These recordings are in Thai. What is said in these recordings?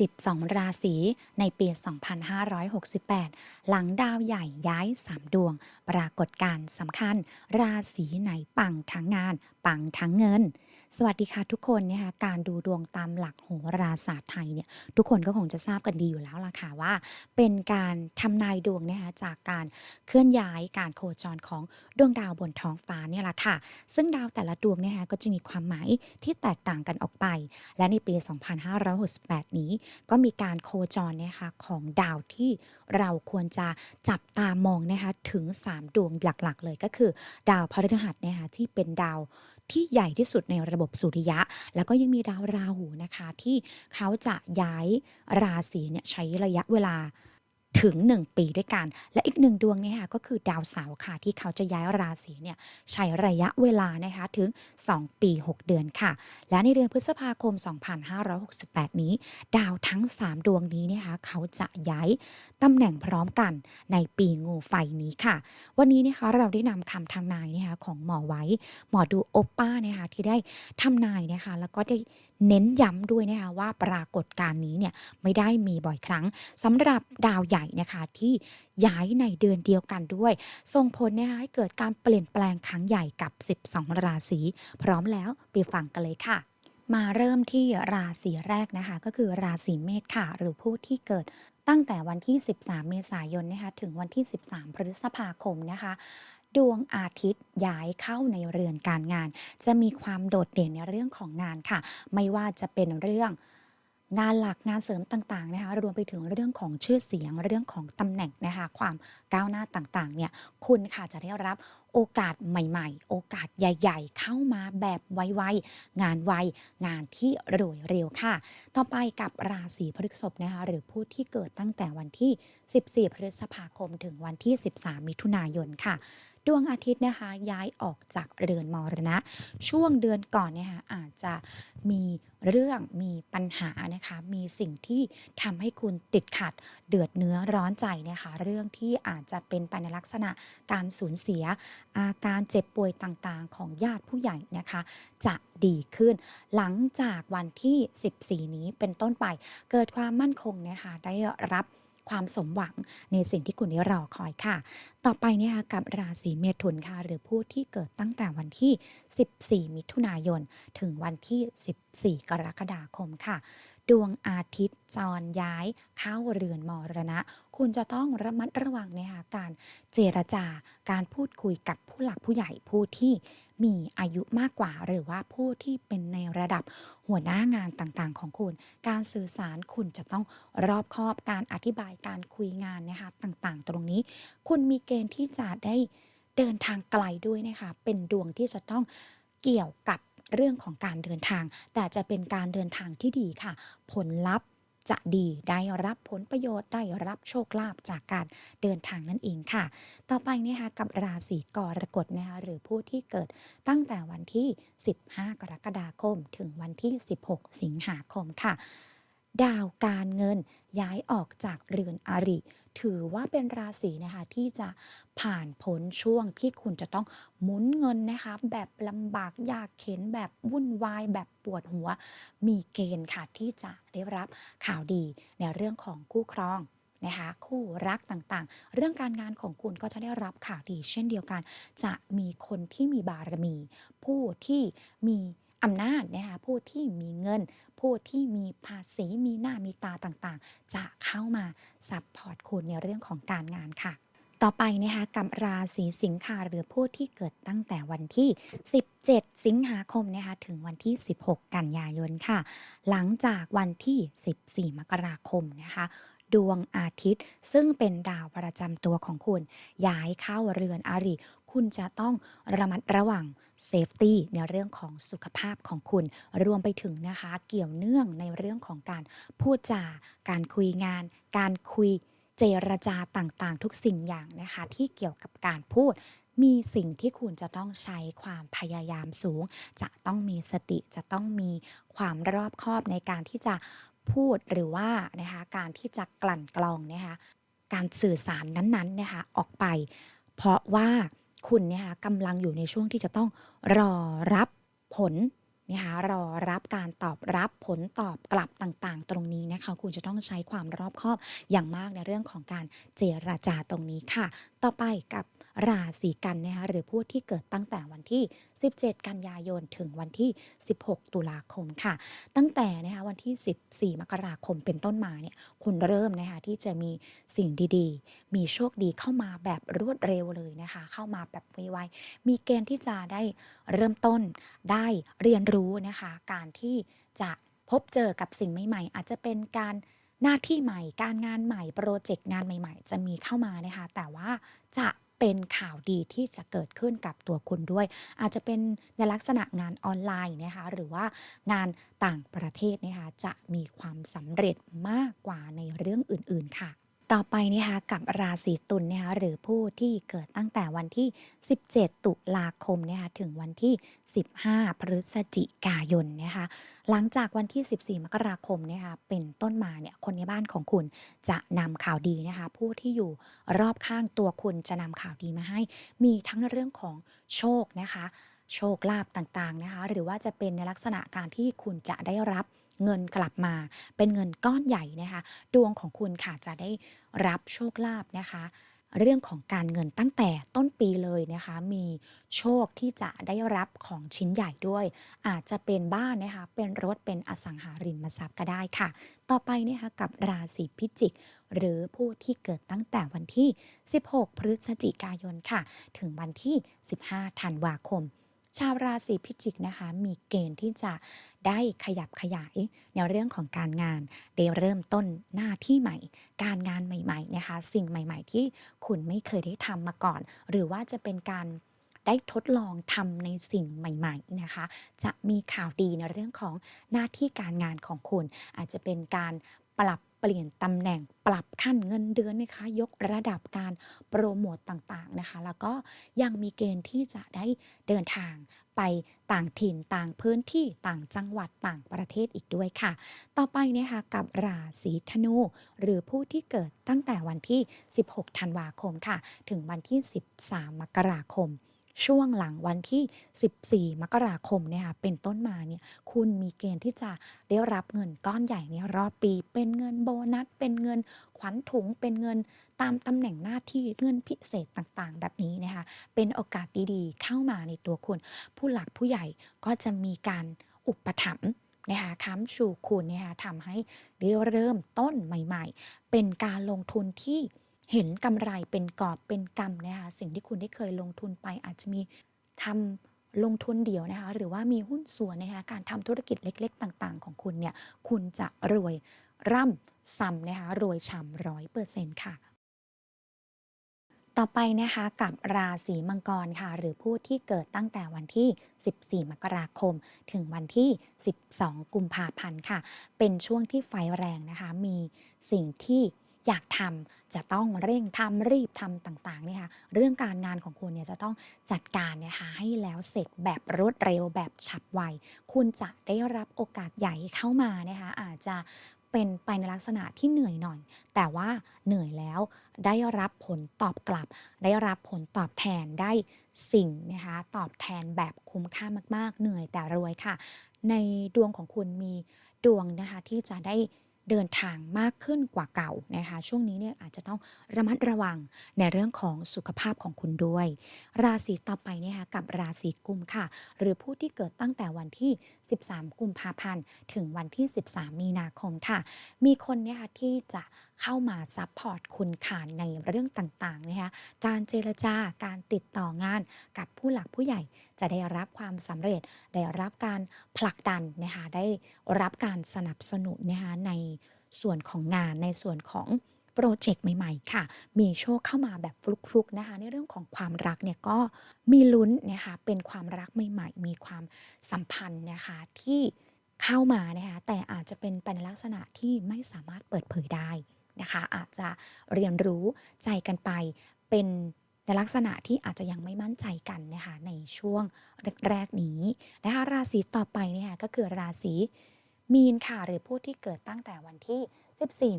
12 ราศีในปี 2568 หลังดาวใหญ่ย้าย 3 ดวง ปรากฏการสำคัญ ราศีไหนปังทั้งงาน ปังทั้งเงิน สวัสดีค่ะทุกคนนะคะการดูดวงตามหลักโหราศาสตร์ไทยเนี่ยทุกคนก็คงจะทราบกันดีอยู่แล้วล่ะค่ะว่า เป็นการทำนายดวงนะคะจากการเคลื่อนย้ายการโคจรของดวงดาวบนท้องฟ้าเนี่ยแหละค่ะ ซึ่งดาวแต่ละดวงเนี่ยนะคะก็จะมีความหมายที่แตกต่างกันออกไป และในปี 2568 นี้ ก็มีการโคจรนะคะของดาวที่เราควรจะจับตามองนะคะถึง 3 ดวงหลักๆ เลยก็คือ ดาวพฤหัสนะคะที่เป็นดาวที่ใหญ่ที่สุดในระบบสุริยะ แล้วก็ยังมีดาวราหูนะคะ ที่เขาจะย้ายราศีเนี่ยใช้ระยะเวลา ถึง 1 ปีด้วยกัน และอีกหนึ่งดวงเนี่ยค่ะก็คือดาวเสาร์ค่ะ ที่เขาจะย้ายราศีเนี่ยใช้ระยะเวลานะคะถึง 2 ปี 6 เดือนค่ะ และในเดือนพฤษภาคม 2568 นี้ ดาวทั้ง 3 ดวงนี้นะคะเขาจะย้ายตำแหน่งพร้อมกันในปีงูไฟนี้ค่ะ วันนี้นะคะเราได้นำคำทำนายนะคะของหมอไว้ หมอดูโอปป้านะคะที่ได้ทำนายนะคะแล้วก็ได้ เน้นย้ำด้วยนะคะว่าปรากฏการณ์นี้เนี่ยไม่ได้มีบ่อยครั้งสำหรับดาวใหญ่นะคะที่ย้ายในเดือนเดียวกันด้วย ส่งผลนะคะให้เกิดการเปลี่ยนแปลงครั้งใหญ่กับ 12 ราศีพร้อมแล้วไปฟังกันเลยค่ะมาเริ่มที่ราศีแรกนะคะ ก็คือราศีเมษค่ะ หรือผู้ที่เกิดตั้งแต่วันที่ 13 เมษายนนะคะถึงวันที่ 13 พฤษภาคมนะคะ ดวงอาทิตย์ย้ายเข้าในเรือนการงาน จะมีความโดดเด่นในเรื่องของงานค่ะ ไม่ว่าจะเป็นเรื่องงานหลักงานเสริมต่างๆนะคะรวมไปถึงเรื่องของชื่อเสียงเรื่องของตำแหน่งนะคะความก้าวหน้าต่างๆเนี่ยคุณค่ะจะได้รับโอกาสใหม่ ๆ โอกาสใหญ่ ๆ เข้ามาแบบไวๆงานไวงานที่รวยเร็วค่ะ ต่อไปกับราศีพฤษภนะคะหรือผู้ที่เกิดตั้งแต่วันที่ 14 พฤษภาคมถึงวันที่ 13 มิถุนายนค่ะ ดวงอาทิตย์นะคะย้ายออกจากเรือนมรณะ ช่วงเดือนก่อนเนี่ยคะอาจจะมีเรื่องมีปัญหานะคะมีสิ่งที่ทำให้คุณติดขัดเดือดเนื้อร้อนใจนะคะเรื่องที่อาจจะเป็นไปในลักษณะการสูญเสีย อาการเจ็บป่วยต่างๆ ของญาติผู้ใหญ่นะคะ จะดีขึ้น หลังจากวันที่ 14 นี้เป็นต้นไปเกิดความมั่นคงนะคะได้รับ ความสมหวังในสิ่งที่คุณได้รอคอยค่ะ ต่อไปเนี่ยค่ะกับราศีเมถุนค่ะ หรือผู้ที่เกิดตั้งแต่วันที่ 14 มิถุนายน ถึงวันที่ 14 กรกฎาคมค่ะ ดวงอาทิตย์จรย้ายเข้าเรือนมรณะ คุณจะต้องระมัดระวังในะคะการเจรจาการพูดคุยกับผู้หลักผู้ใหญ่ผู้ที่ มีอายุมากกว่า หรือว่าผู้ที่เป็นในระดับหัวหน้างานต่างๆ ของคุณ การสื่อสารคุณจะต้องรอบคอบการอธิบายการคุยงานนะคะต่างๆ ตรงนี้ คุณมีเกณฑ์ที่จะได้เดินทางไกลด้วยนะคะเป็นดวงที่จะต้องเกี่ยวกับเรื่องของการเดินทาง แต่จะเป็นการเดินทางที่ดีค่ะ ผลลัพธ์ จะดีได้รับผลประโยชน์ได้รับโชคลาภจากการเดินทางนั่นเองค่ะ ต่อไปนะคะกับราศีกรกฎนะคะหรือผู้ที่เกิดตั้งแต่วันที่ 15 กรกฎาคม ถึงวันที่ 16 สิงหาคมค่ะ ดาวการเงินย้ายออกจากเรือนอริถือว่าเป็นราศีนะคะที่จะผ่านพ้นช่วงที่คุณจะต้องหมุนเงินนะคะแบบลำบากยากเข็นแบบวุ่นวายแบบปวดหัว มีเกณฑ์ค่ะที่จะได้รับข่าวดีในเรื่องของคู่ครองนะคะคู่รักต่างๆ เรื่องการงานของคุณก็จะได้รับข่าวดี เช่นเดียวกัน จะมีคนที่มีบารมี ผู้ที่มี อำนาจนะคะผู้ที่มีเงิน ผู้ที่มีภาษีมีหน้ามีตาต่างๆ จะเข้ามาซัพพอร์ตคุณในเรื่องของการงานค่ะ ต่อไปนะคะกับราศีสิงค์ค่ะหรือผู้ที่เกิดตั้งแต่วันที่ 17 สิงหาคมนะคะถึงวันที่ 16 กันยายนค่ะ หลังจากวันที่ 14 มกราคมนะคะดวงอาทิตย์ซึ่งเป็นดาวประจำตัวของคุณ ย้ายเข้าเรือนอริ คุณจะต้องระมัดระวังเซฟตี้ในเรื่องของสุขภาพของคุณ รวมไปถึงนะคะเกี่ยวเนื่องในเรื่องของการพูดจาการคุยงาน การคุยเจรจาต่างๆ ทุกสิ่งอย่างนะคะที่เกี่ยวกับการพูดมีสิ่งที่คุณจะต้องใช้ความพยายามสูง จะต้องมีสติจะต้องมีความรอบคอบในการที่จะพูดหรือว่านะคะการที่จะกลั่นกรองนะคะการสื่อสารนั้นๆนะคะออกไป เพราะว่า คุณเนี่ยค่ะกำลังอยู่ในช่วงที่จะต้องรอรับผลนะคะรอรับการตอบรับผลตอบกลับต่างๆ ตรงนี้นะคะคุณจะต้องใช้ความรอบคอบอย่างมากในเรื่องของการเจรจาตรงนี้ค่ะ ต่อไปกับ ราศีกันนะคะหรือผู้ที่เกิดตั้งแต่วันที่ 17 กันยายนถึงวันที่ 16 ตุลาคมค่ะ ตั้งแต่นะคะวันที่ 14 มกราคมเป็นต้นมาเนี่ยคุณเริ่มนะคะที่จะมีสิ่งดีๆ มีโชคดีเข้ามาแบบรวดเร็วเลยนะคะ เข้ามาแบบไวๆมีเกณฑ์ที่จะได้เริ่มต้นได้เรียนรู้นะคะ การที่จะพบเจอกับสิ่งใหม่ๆ อาจจะเป็นการหน้าที่ใหม่ การงานใหม่ โปรเจกต์งานใหม่ ๆ จะมีเข้ามานะคะ แต่ว่าจะ เป็นข่าวดีที่จะเกิดขึ้นกับตัวคุณด้วย อาจจะเป็นในลักษณะงานออนไลน์นะคะหรือว่างานต่างประเทศนะคะจะมีความสำเร็จมากกว่าในเรื่องอื่นๆค่ะ ต่อไปนะคะกับราศีตุลนะคะหรือผู้ที่เกิดตั้งแต่วันที่ 17 ตุลาคมนะคะถึงวันที่ 15 พฤศจิกายนนะคะหลังจากวันที่ 14 มกราคมนะคะเป็นต้นมาเนี่ยคนในบ้านของคุณจะนำข่าวดีนะคะผู้ที่อยู่รอบข้างตัวคุณจะนำข่าวดีมาให้ มีทั้งเรื่องของโชคนะคะโชคลาภต่างๆนะคะหรือว่าจะเป็นในลักษณะการที่คุณจะได้รับ เงินกลับมา เป็นเงินก้อนใหญ่นะคะ ดวงของคุณค่ะจะได้รับโชคลาภนะคะ เรื่องของการเงินตั้งแต่ต้นปีเลยนะคะ มีโชคที่จะได้รับของชิ้นใหญ่ด้วย อาจจะเป็นบ้านนะคะ เป็นรถเป็นอสังหาริมทรัพย์ก็ได้ค่ะ ต่อไปนะคะกับราศีพิจิก หรือผู้ที่เกิดตั้งแต่วันที่ 16 พฤศจิกายนค่ะ ถึงวันที่ 15 ธันวาคม ชาวราศีพิจิกนะคะ มีเกณฑ์ที่จะได้ขยับขยายในเรื่องของการงานได้เริ่มต้นหน้าที่ใหม่ การงานใหม่ๆนะคะ สิ่งใหม่ ๆ ที่คุณไม่เคยได้ทำมาก่อน หรือว่าจะเป็นการได้ทดลองทำในสิ่งใหม่ๆนะคะ จะมีข่าวดีในเรื่องของหน้าที่การงานของคุณ อาจจะเป็นการปรับ เปลี่ยนตำแหน่งปรับขั้นเงินเดือนนะคะยกระดับการโปรโมตต่างๆนะคะ แล้วก็ยังมีเกณฑ์ที่จะได้เดินทางไปต่างถิ่นต่างพื้นที่ต่างจังหวัดต่างประเทศอีกด้วยค่ะ ต่อไปนะคะกับราศีธนู หรือผู้ที่เกิดตั้งแต่วันที่ 16 ธันวาคมค่ะ ถึงวันที่ 13 มกราคม ช่วงหลังวันที่ 14 มกราคมเนี่ยค่ะเป็นต้นมาเนี่ยคุณมีเกณฑ์ที่จะได้รับเงินก้อนใหญ่ในรอบปี เป็นเงินโบนัส เป็นเงินขวัญถุง เป็นเงินตามตำแหน่งหน้าที่เงินพิเศษต่างๆ แบบนี้นะคะเป็นโอกาสดีๆ เข้ามาในตัวคุณ ผู้หลักผู้ใหญ่ก็จะมีการอุปถัมภ์นะคะค้ำชูคุณนะคะทำให้ได้เริ่มต้นใหม่ ๆ เป็นการลงทุนที่ เห็นกำไรเป็นกอบเป็นกำนะคะสิ่งที่คุณได้เคยลงทุนไปอาจจะมีทำลงทุนเดี่ยวนะคะหรือว่ามีหุ้นส่วนนะคะการทำธุรกิจเล็ก ๆ ต่าง ๆ ของคุณเนี่ยคุณจะรวยร่ำซ้ำนะคะรวยฉ่ำร้อยเปอร์เซ็นต์ค่ะ ต่อไปนะคะกับราศีมังกรค่ะ หรือผู้ที่เกิดตั้งแต่วันที่ 14 มกราคม ถึงวันที่ 12 กุมภาพันธ์ค่ะ เป็นช่วงที่ไฟแรงนะคะ มีสิ่งที่ อยากทำจะต้องเร่งทำรีบทำต่างๆเนี่ยค่ะเรื่องการงานของคุณเนี่ยจะต้องจัดการเนะคะให้แล้วเสร็จแบบรวดเร็วแบบฉับไว คุณจะได้รับโอกาสใหญ่เข้ามานะคะอาจจะเป็นไปในลักษณะที่เหนื่อยหน่อย แต่ว่าเหนื่อยแล้วได้รับผลตอบกลับ ได้รับผลตอบแทนได้สิ่งนะคะตอบแทนแบบคุ้มค่ามาก ๆ เหนื่อยแต่รวยค่ะ ในดวงของคุณมีดวงนะคะที่จะได้ เดินทางมากขึ้นกว่าเก่านะคะ ช่วงนี้เนี่ยอาจจะต้องระมัดระวังในเรื่องของสุขภาพของคุณด้วย ราศีต่อไปเนี่ยค่ะกับราศีกุมค่ะ หรือผู้ที่เกิดตั้งแต่วันที่ 13 กุมภาพันธ์ ถึงวันที่ 13 มีนาคมค่ะ มีคนเนี่ยค่ะที่จะ เข้ามาซัพพอร์ตคุณค่ะในเรื่องต่างๆนะคะการเจรจาการติดต่องานกับผู้หลักผู้ใหญ่จะได้รับความสำเร็จได้รับการผลักดันนะคะได้รับการสนับสนุนนะคะในส่วนของงานในส่วนของโปรเจกต์ใหม่ ๆ ค่ะ มีโชคเข้ามาแบบฟลุกๆนะคะ ในเรื่องของความรักเนี่ยก็มีลุ้นนะคะ เป็นความรักใหม่ ๆ มีความสัมพันธ์นะคะที่เข้ามานะคะ แต่อาจจะเป็นไปในลักษณะที่ไม่สามารถเปิดเผยได้ นะคะ อาจจะเรียนรู้ใจกันไปเป็นในลักษณะที่อาจจะยังไม่มั่นใจกันนะคะในช่วงแรกๆนี้นะคะราศีต่อไปเนี่ยค่ะก็คือราศีมีนค่ะหรือผู้ที่เกิดตั้งแต่วันที่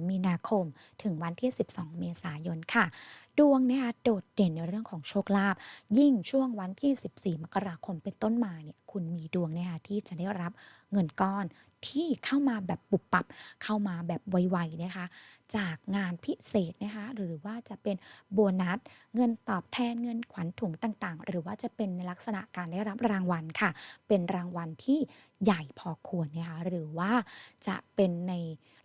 14 มีนาคม ถึงวันที่ 12 เมษายนค่ะ ดวงนะคะโดดเด่นในเรื่องของโชคลาภยิ่งช่วงวันที่ 14 มกราคมเป็นต้นมาเนี่ยคุณมีดวงนะคะที่จะได้รับเงินก้อน ที่เข้ามาแบบปุบปับ เข้ามาแบบไวๆนะคะ จากงานพิเศษนะคะ หรือว่าจะเป็นโบนัส เงินตอบแทนเงินขวัญถุงต่างๆ หรือว่าจะเป็นในลักษณะการได้รับรางวัลค่ะ เป็นรางวัลที่ใหญ่พอควรนะคะ หรือว่าจะเป็นใน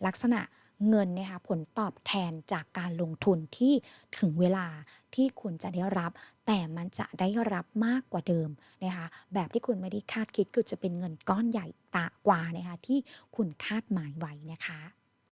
ลักษณะ เงินนะคะผลตอบแทนจากการลงทุนที่ถึงเวลาที่คุณจะได้รับ แต่มันจะได้รับมากกว่าเดิมนะคะแบบที่คุณไม่ได้คาดคิดคือจะเป็นเงินก้อนใหญ่ตะกว่านะคะที่คุณคาดหมายไว้นะคะ